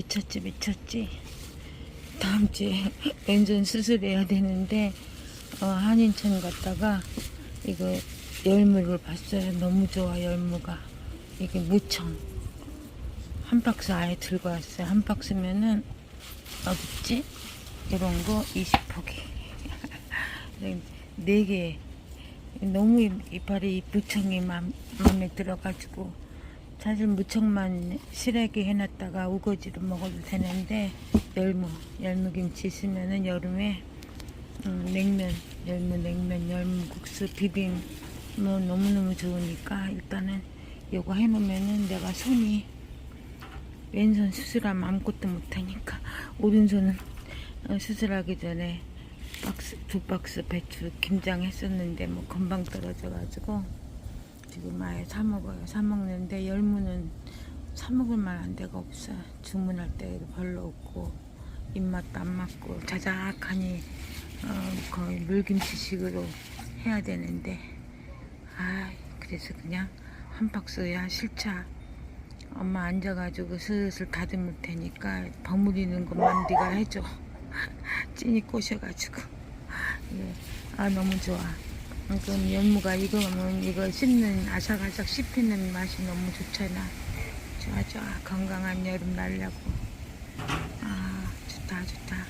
미쳤지 미쳤지. 다음 주에 왼손 수술해야 되는데 어, 한인천 갔다가 이거 열무를 봤어요. 너무 좋아 열무가. 이게 무청. 한 박스 아예 들고 왔어요. 한 박스면은 어딨지? 이런 거 20포기. 4개. 너무 이- 이빨이 이 무청이 맘, 마음에 들어가지고 사실 무청만 실하게 해놨다가 우거지로 먹어도 되는데 열무 열무김치 있으면은 여름에 음, 냉면 열무 냉면 열무 국수 비빔 뭐 너무너무 좋으니까 일단은 요거 해놓으면은 내가 손이 왼손 수술하면 아무것도 못하니까 오른손은 어, 수술하기 전에 박스 두 박스 배추 김장 했었는데 뭐 금방 떨어져가지고 지금 아예 사 먹어요. 사 먹는데 열무는 사 먹을 만한 데가 없어요. 주문할 때도 별로 없고 입맛도 안 맞고 자작하니 어, 거의 물김치식으로 해야 되는데 아 그래서 그냥 한 박스야 실차 엄마 앉아가지고 슬슬 다듬을 테니까 버무리는 것만 네가 해줘 찐이 꼬셔가지고 예. 아 너무 좋아 그럼 연무가 이거면 이거 씹는 아삭아삭 씹히는 맛이 너무 좋잖아. 좋아 좋아. 건강한 여름 날려고. 아 좋다 좋다.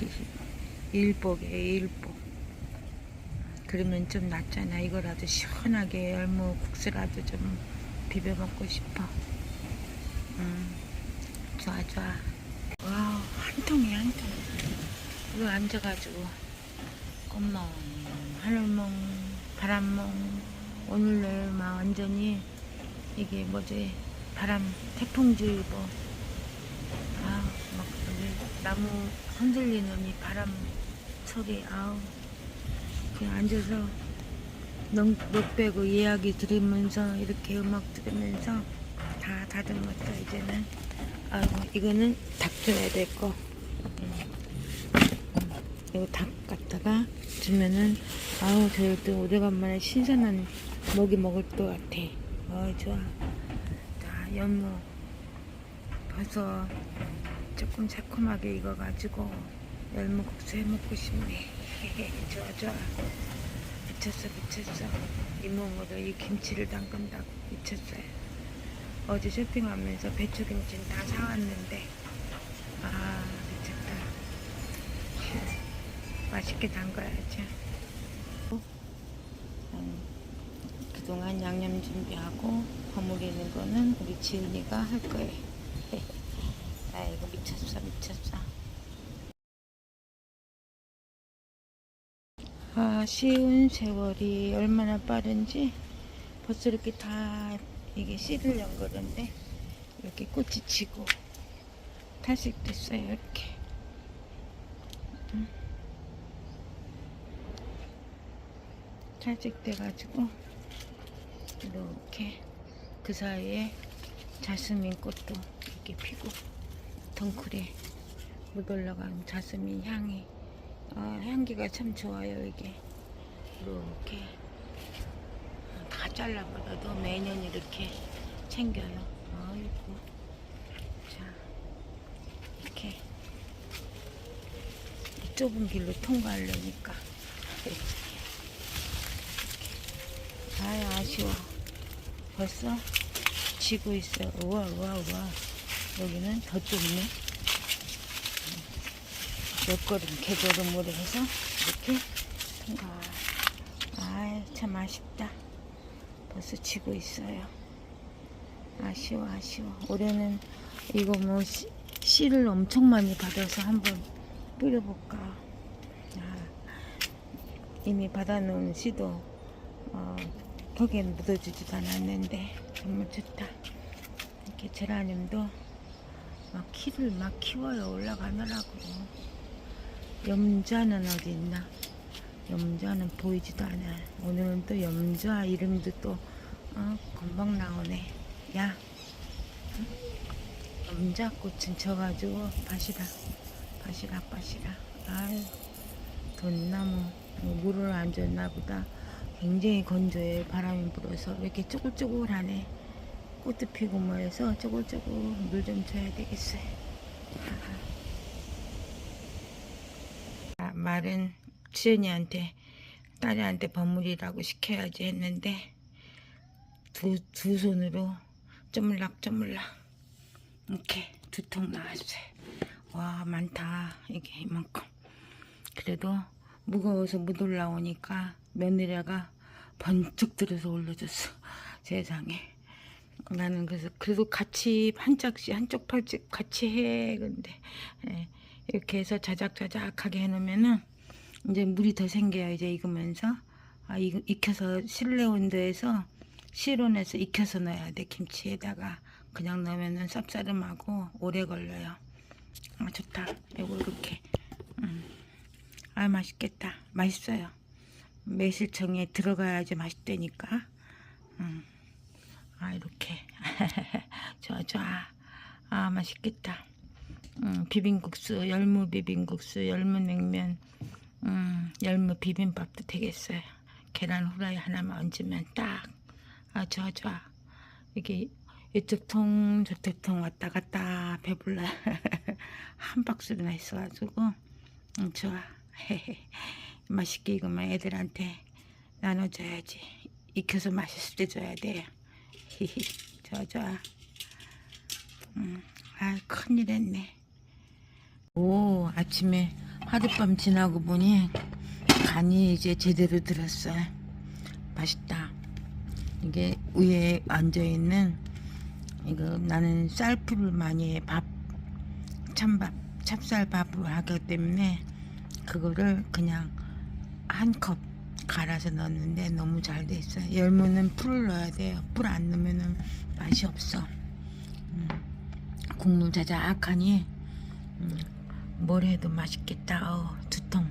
일복에 일복. 그러면 좀 낫잖아. 이거라도 시원하게 열무 국수라도 좀 비벼 먹고 싶어. 음 좋아 좋아. 와우 한 통이 한 통. 이거 앉아가지고 꽃멍 하늘멍 바람멍 오늘 내일 막 완전히 이게 뭐지? 바람 태풍주의보 아막 여기 나무 흔들리는 이 바람 소리 아우. 그냥 앉아서 넉, 넉 빼고 이야기 들으면서 이렇게 음악 들으면서 다 다듬었다 이제는. 아이고 이거는 닭 줘야 될거 이거 닭 갖다가 주면은 아우 저도 오래간만에 신선한 먹이 먹을 것 같아. 어 좋아. 자 연무 버섯 조금 새콤하게 익어가지고 열무국수 해먹고 싶네. 좋아 좋아. 미쳤어 미쳤어. 이 몸으로 이 김치를 담근다고 미쳤어요. 어제 쇼핑하면서 배추김치는 다 사왔는데 아 미쳤다 맛있게 담가야지. 음, 그동안 양념 준비하고 버무리는 거는 우리 지은이가 할 거예요. 아이고 미쳤어 미쳤어. 아 쉬운 세월이 얼마나 빠른지 벌써 이렇게 다 이게 씨를 연 거던데 이렇게 꽃이 지고 탈색됐어요 이렇게 음. 탈색돼가지고 이렇게 그 사이에 자스민 꽃도 이렇게 피고 덩쿨에 못 올라간 자스민 향이 아, 향기가 참 좋아요 이게. 이렇게 다 잘라버려도 매년 이렇게 챙겨요. 아이고. 자 이렇게 이 좁은 길로 통과하려니까 아유 아쉬워. 벌써 지고 있어요. 우와 우와 우와. 여기는 더 좁네. 몇 걸음 개걸음으로 해서 이렇게. 통과 아유 참 아쉽다. 벌써 지고 있어요. 아쉬워 아쉬워. 올해는 이거 뭐 씨, 씨를 엄청 많이 받아서 한번 뿌려볼까. 아, 이미 받아놓은 씨도 어, 턱에 묻어주지도 않았는데 정말 좋다. 이렇게 제라늄도 막 키를 막 키워요. 올라가느라고. 염자는 어디 있나? 염자는 보이지도 않아. 오늘은 또 염자 이름도 또 어, 금방 나오네. 야. 응? 염자꽃은 져가지고 바시락 바시락 바시락 아유 돈나무 뭐 물을 안 줬나 보다 굉장히 건조해 바람이 불어서. 왜 이렇게 쪼글쪼글하네. 꽃도 피고 뭐 해서 쪼글쪼글 물 좀 줘야 되겠어요. 아, 말은 지연이한테 딸이한테 버무리라고 시켜야지 했는데 두, 두 손으로 쪼물락 쪼물락. 이렇게 두 통 나왔어요. 와 많다. 이게 이만큼. 그래도 무거워서 못 올라오니까 며느리가 번쩍 들어서 올려줬어. 세상에. 나는 그래서 그래도 같이 한 짝씩 한쪽 팔씩 같이 해 근데. 예, 이렇게 해서 자작자작하게 해놓으면은 이제 물이 더 생겨요 이제 익으면서. 아 이, 익혀서 실내 온도에서 실온에서 익혀서 넣어야 돼 김치에다가. 그냥 넣으면은 쌉싸름하고 오래 걸려요. 아 좋다. 이거 이렇게. 음. 아 맛있겠다. 맛있어요 매실청에 들어가야지 맛있다니까. 음. 아 이렇게. 좋아 좋아. 아 맛있겠다. 음, 비빔국수 열무 비빔국수 열무 냉면. 음, 열무 비빔밥도 되겠어요. 계란 후라이 하나만 얹으면 딱 아 좋아 좋아. 이게 이쪽 통 저쪽 통 왔다 갔다 배불러. 한 박스나 있어가지고. 음, 좋아 맛있게 익으면 애들한테 나눠줘야지. 익혀서 맛있을 때 줘야 돼 좋아 좋아. 음, 아 큰일 했네. 오 아침에 하룻밤 지나고 보니 간이 이제 제대로 들었어요. 맛있다. 이게 위에 앉아있는 이거 나는 쌀풀을 많이 해 밥 찬밥 찹쌀밥을 하기 때문에 그거를 그냥 한 컵 갈아서 넣었는데 너무 잘돼 있어요. 열무는 풀을 넣어야 돼요. 풀 안 넣으면은 맛이 없어. 음, 국물 자작하니 음, 뭘 해도 맛있겠다. 어, 두 통.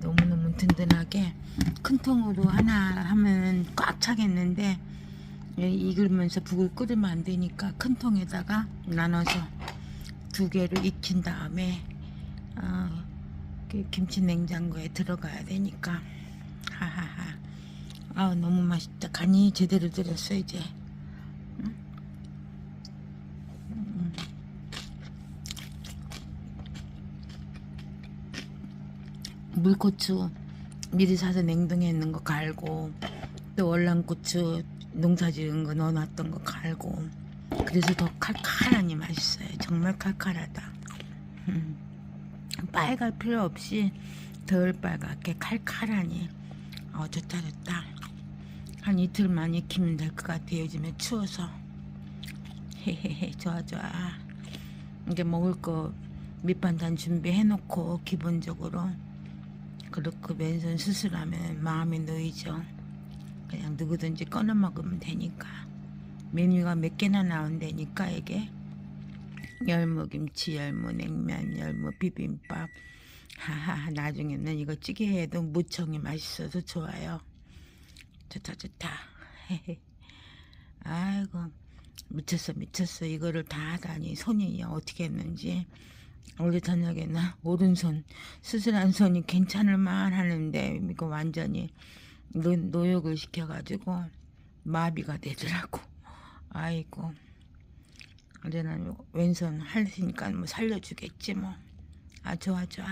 너무너무 든든하게 큰 통으로 하나 하면 꽉 차겠는데 예, 익으면서 북을 끓이면 안 되니까 큰 통에다가 나눠서 두 개를 익힌 다음에 어, 그 김치 냉장고에 들어가야 되니까. 하하하. 아 너무 맛있다. 간이 제대로 들었어 이제. 응? 음. 물고추 미리 사서 냉동해 있는 거 갈고 또 월남고추 농사 지은 거 넣어놨던 거 갈고. 그래서 더 칼칼하니 맛있어요. 정말 칼칼하다. 음. 빨갈 필요 없이 덜 빨갛게 칼칼하니 어 좋다 좋다. 한 이틀만 익히면 될 것 같아요 요즘에 추워서. 헤헤헤 좋아 좋아. 이제 먹을 거 밑반찬 준비해 놓고 기본적으로 그렇고 왼손 수술하면 마음이 놓이죠. 그냥 누구든지 꺼내 먹으면 되니까. 메뉴가 몇 개나 나온다니까 이게 열무김치, 열무냉면, 열무 비빔밥. 하하, 나중에는 이거 찌개 해도 무청이 맛있어서 좋아요. 좋다, 좋다. 아이고, 미쳤어, 미쳤어. 이거를 다 하다니 손이 어떻게 했는지. 어제 저녁에는 오른손 수술한 손이 괜찮을만 하는데 이거 완전히 노, 노역을 시켜가지고 마비가 되더라고. 아이고. 어제는 왼손 할테니까 뭐 살려주겠지 뭐. 아 좋아 좋아.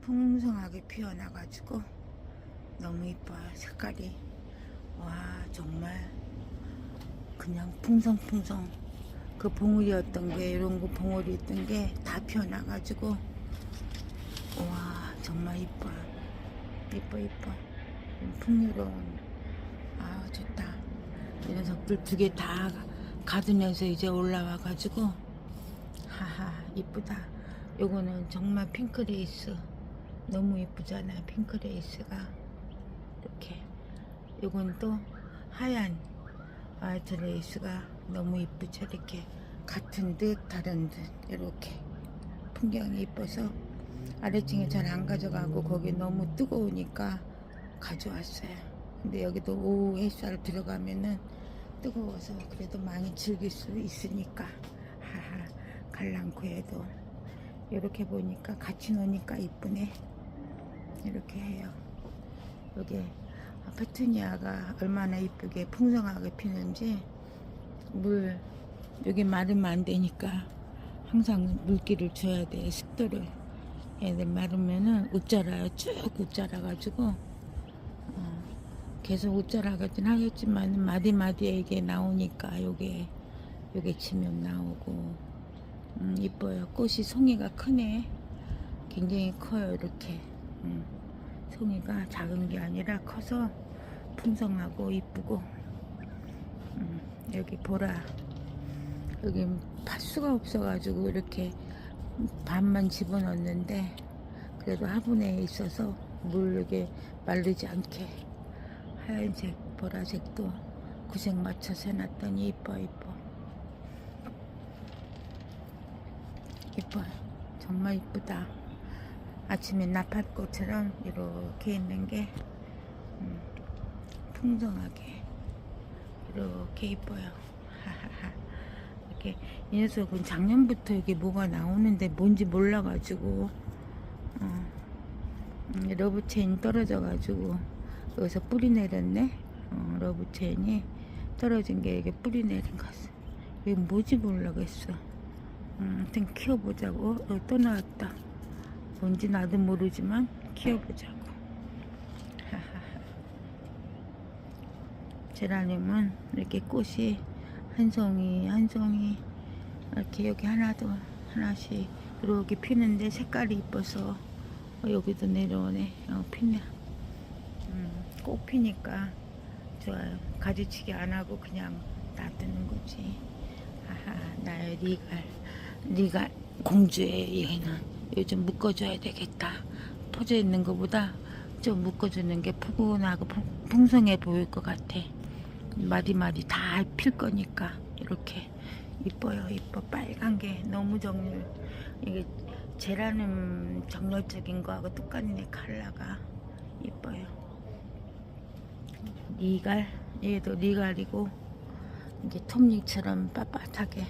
풍성하게 피어나가지고 너무 이뻐요 색깔이. 와 정말 그냥 풍성풍성 그 봉우리였던 게 이런 거 봉우리 있던 게 다 피어나가지고 와 정말 이뻐요. 이뻐 이뻐. 풍요로운. 아 좋다. 이 녀석들 두 개 다 가두면서 이제 올라와 가지고 하하 이쁘다. 요거는 정말 핑크레이스. 너무 이쁘잖아요 핑크레이스가. 이렇게. 요건 또 하얀 화이트 레이스가 너무 이쁘죠 이렇게. 같은 듯 다른 듯 이렇게. 풍경이 이뻐서 아래층에 잘 안 가져가고 거기 너무 뜨거우니까 가져왔어요. 근데 여기도 오후 햇살 들어가면은 뜨거워서 그래도 많이 즐길 수 있으니까 하하 갈랑코에도 이렇게 보니까 같이 노니까 이쁘네. 이렇게 해요. 여기 페투니아가 얼마나 이쁘게 풍성하게 피는지 물 여기 마르면 안 되니까 항상 물기를 줘야 돼 습도를 얘들 마르면은 웃자라요 쭉 웃자라 가지고 어, 계속 웃자라가긴 하겠지만 마디마디에 이게 나오니까 요게 요게 치면 나오고. 음, 이뻐요. 꽃이 송이가 크네. 굉장히 커요 이렇게. 음, 송이가 작은 게 아니라 커서 풍성하고 이쁘고. 음, 여기 보라. 여기 파수가 없어가지고 이렇게 반만 집어넣었는데 그래도 화분에 있어서 물 이게 마르지 않게 하얀색 보라색도 구색 맞춰서 해놨더니 이뻐 이뻐. 이뻐요 정말 이쁘다. 아침에 나팔꽃처럼 이렇게 있는 게 음, 풍성하게 이렇게 이뻐요. 이렇게 이 녀석은 작년부터 이게 뭐가 나오는데 뭔지 몰라가지고 어, 음, 러브체인 떨어져가지고 여기서 뿌리 내렸네? 어, 러브체인이 떨어진 게 이게 뿌리 내린 거였어 이게 뭐지 모르겠어. 음, 아무튼 키워보자고. 어, 또 나왔다. 뭔지 나도 모르지만 키워보자고. 제라늄은 이렇게 꽃이 한 송이 한 송이 이렇게 여기 하나도 하나씩 이렇게 피는데 색깔이 이뻐서 어, 여기도 내려오네. 어, 피네 음, 꼭 피니까 좋아요. 가지치기 안 하고 그냥 놔두는 거지. 아하 나의 리갈 리갈 공주의 얘는 요즘 묶어줘야 되겠다. 퍼져 있는 것보다 좀 묶어주는 게 푸근하고 풍- 풍성해 보일 것 같아. 마디마디 다 필 거니까 이렇게 이뻐요 이뻐. 빨간 게 너무 정렬. 이게 제라늄 정열적인 거하고 똑같네 컬러가. 이뻐요 리갈 얘도 리갈이고 이제 톱니처럼 빳빳하게.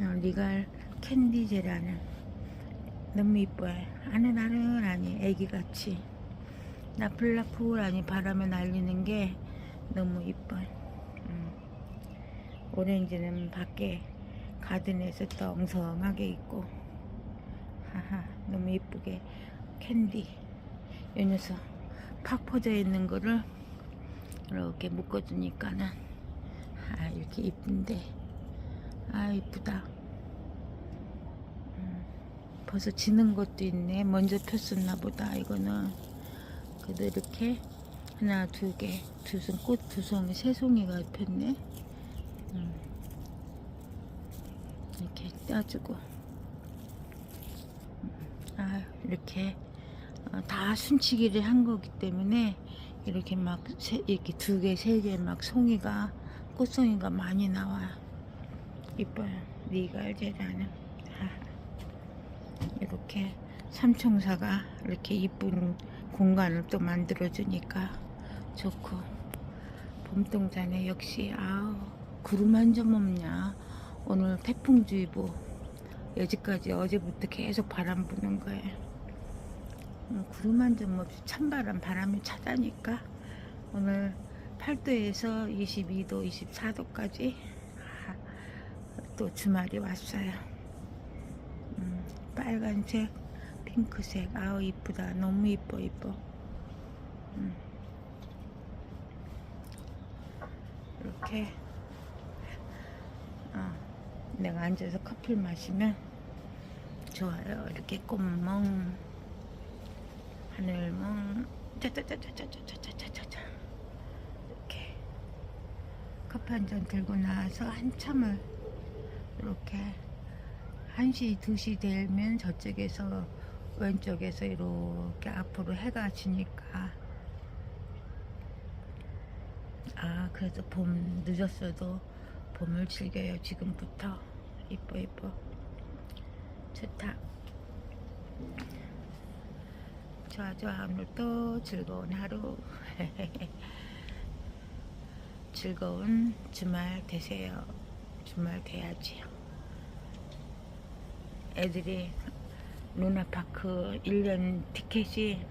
어, 리갈 캔디 제라늄 너무 이뻐요 아는아는하니 애기같이. 나플라풀하니 바람에 날리는 게 너무 이뻐요 음. 오렌지는 밖에 가든에서 또 엉성하게 있고. 하하 너무 이쁘게. 캔디. 이 녀석. 팍 퍼져 있는 거를 이렇게 묶어주니까는 아 이렇게 이쁜데. 아 이쁘다. 음, 벌써 지는 것도 있네. 먼저 폈었나 보다 이거는. 그래도 이렇게 하나 두개두송꽃두 송이 세 송이가 폈네. 음. 이렇게 따주고. 음, 아 이렇게 어, 다 숨치기를 한 거기 때문에 이렇게 막 세, 이렇게 두 개 세 개 막 송이가 꽃송이가 많이 나와요 이뻐요. 니가 제라는 이렇게 삼총사가 이렇게 이쁜 공간을 또 만들어 주니까 좋고. 봄동산에 역시 아우 구름 한 점 없냐. 오늘 태풍주의보. 여지까지 어제부터 계속 바람 부는 거예요. 음, 구름 한 점 없이 찬바람 바람이 차다니까. 오늘 8도에서 22도 24도까지 또 주말이 왔어요. 음, 빨간색 핑크색 아우 이쁘다. 너무 이뻐 이뻐. 음. 이렇게. 어, 내가 앉아서 커피를 마시면 좋아요. 이렇게 꽃멍 하늘멍 짜짜짜짜짜짜짜짜짜 이렇게 커피 한 잔 들고 나와서 한참을 이렇게 1시, 2시 되면 저쪽에서 왼쪽에서 이렇게 앞으로 해가 지니까 아 그래도 봄 늦었어도 봄을 즐겨요 지금부터 이뻐 이뻐 좋다 좋아 좋아 오늘 또 즐거운 하루. 즐거운 주말 되세요. 주말 돼야지요 애들이 루나파크 1년 티켓이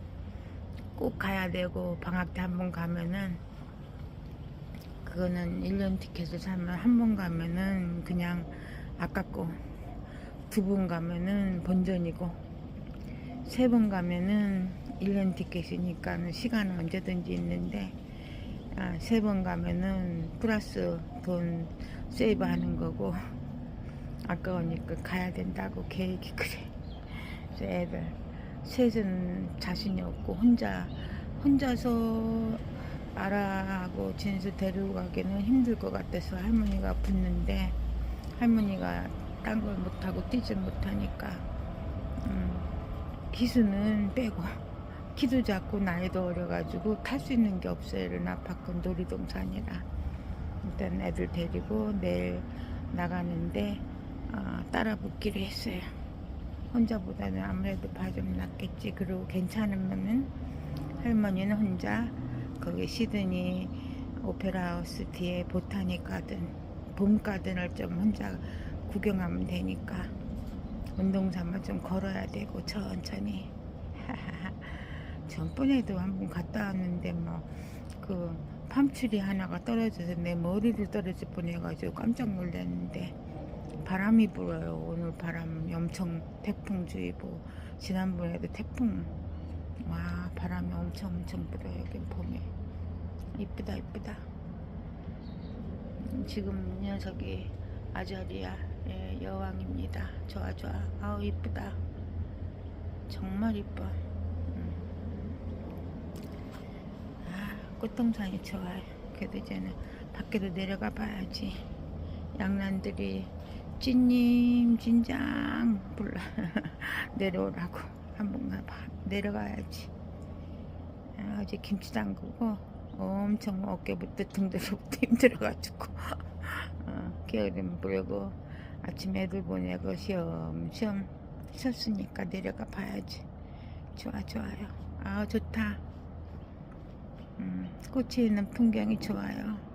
꼭 가야 되고 방학 때 한 번 가면은 그거는 1년 티켓을 사면 한 번 가면은 그냥 아깝고 두 번 가면은 본전이고 세 번 가면은 1년 티켓이니까 시간은 언제든지 있는데 아, 세 번 가면은 플러스 돈 세이브 하는 거고 아까우니까 가야 된다고 계획이 그래. 애들 셋은 자신이 없고 혼자 혼자서 아라하고 진수 데리고 가기는 힘들 것 같아서 할머니가 붙는데 할머니가 딴 걸 못하고 뛰질 못하니까 음, 기수는 빼고 키도 작고 나이도 어려가지고 탈 수 있는 게 없어요. 밖은 놀이동산이라 일단 애들 데리고 내일 나가는데 어, 따라 붙기로 했어요. 혼자보다는 아무래도 봐좀 낫겠지. 그리고 괜찮으면은 할머니는 혼자 거기 시드니 오페라 하우스 뒤에 보타닉 가든 봄 가든을 좀 혼자 구경하면 되니까 운동 삼아 좀 걸어야 되고 천천히. 전번에도 한번 갔다 왔는데 뭐그 팜추리 하나가 떨어져서 내 머리를 떨어질 뻔해가지고 깜짝 놀랐는데 바람이 불어요. 오늘 바람 엄청 태풍주의보. 지난번에도 태풍 와 바람이 엄청 엄청 불어요 여기 봄에. 이쁘다 이쁘다. 음, 지금 녀석이 아자리야 예, 여왕입니다. 좋아 좋아. 아우 이쁘다. 정말 이뻐. 음. 아 꽃동산이 좋아요. 그래도 이제는 밖으로 내려가 봐야지. 양란들이 찐님 진장 불러 내려오라고. 한번 가봐. 내려가야지. 아, 어제 김치 담그고 엄청 어깨부터 등대로부터 힘들어가지고. 어, 게으름 부르고 아침 애들 보내고 시험시험 쉬었으니까 내려가 봐야지. 좋아 좋아요. 아 좋다. 음, 꽃이 있는 풍경이 좋아요